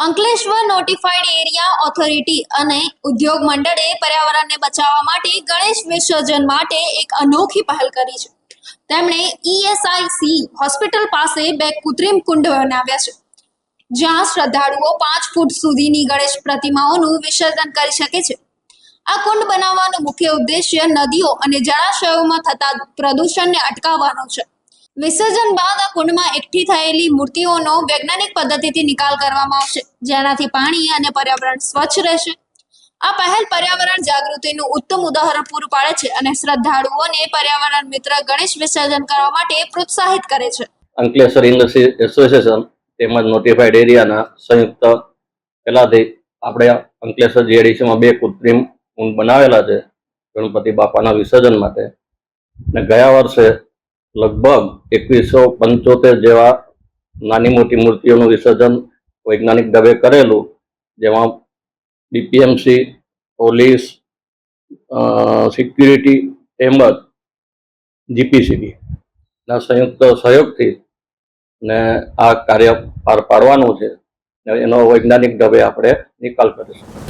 Ankleshwar notified area authority અને ઉદ્યોગ મંડળે પર્યાવરણને બચાવવા માટે ગણેશ વિસર્જન માટે એક અનોખી પહેલ કરી છે. તેમણે ઈએસઆઈસી હોસ્પિટલ પાસે બે કૃત્રિમ કુંડ બનાવ્યા છે, જ્યાં શ્રદ્ધાળુઓ પાંચ ફૂટ સુધીની ગણેશ પ્રતિમાઓનું વિસર્જન કરી શકે છે. આ કુંડ બનાવવાનો મુખ્ય ઉદ્દેશ્ય નદીઓ અને જળાશયોમાં થતા પ્રદૂષણને અટકાવવાનો છે. વિસર્જન બાદ આ કુંડમાં એકઠી થયેલી મૂર્તિઓનો વૈજ્ઞાનિક પદ્ધતિથી નિકાલ કરવામાં આવશે. જેનાથી પાણી અને પર્યાવરણ સ્વચ્છ રહેશે. આ પહેલ પર્યાવરણ જાગૃતિનું ઉત્તમ ઉદાહરણ પૂરું પાડે છે અને શ્રદ્ધાળુઓને પર્યાવરણ મિત્ર ગણેશ વિસર્જન કરવા માટે પ્રોત્સાહિત કરે છે. અંકલેશ્વર ઇન્ડસ્ટ્રી એસોસિએશન તેમજ નોટિફાઈડ એરિયાના સંયુક્ત પહેલાથી આપણે અંકલેશ્વર જીએડીસીમાં બે કૃત્રિમ કુંડ બનાવેલા છે. ગણપતિ બાપાના વિસર્જન માટે. અને ગયા વર્ષે લગભગ એકવીસો પંચોતેર જેવા નાની મોટી મૂર્તિઓનું વિસર્જન વૈજ્ઞાનિક ઢબે કરેલું, જેમાં ડીપીએમસી પોલીસ સિક્યુરિટી તેમજ જીપીસીબી ના સંયુક્ત સહયોગથી ને આ કાર્ય પાર પાડવાનું છે. એનો વૈજ્ઞાનિક ઢબે આપણે નિકાલ કરીશું.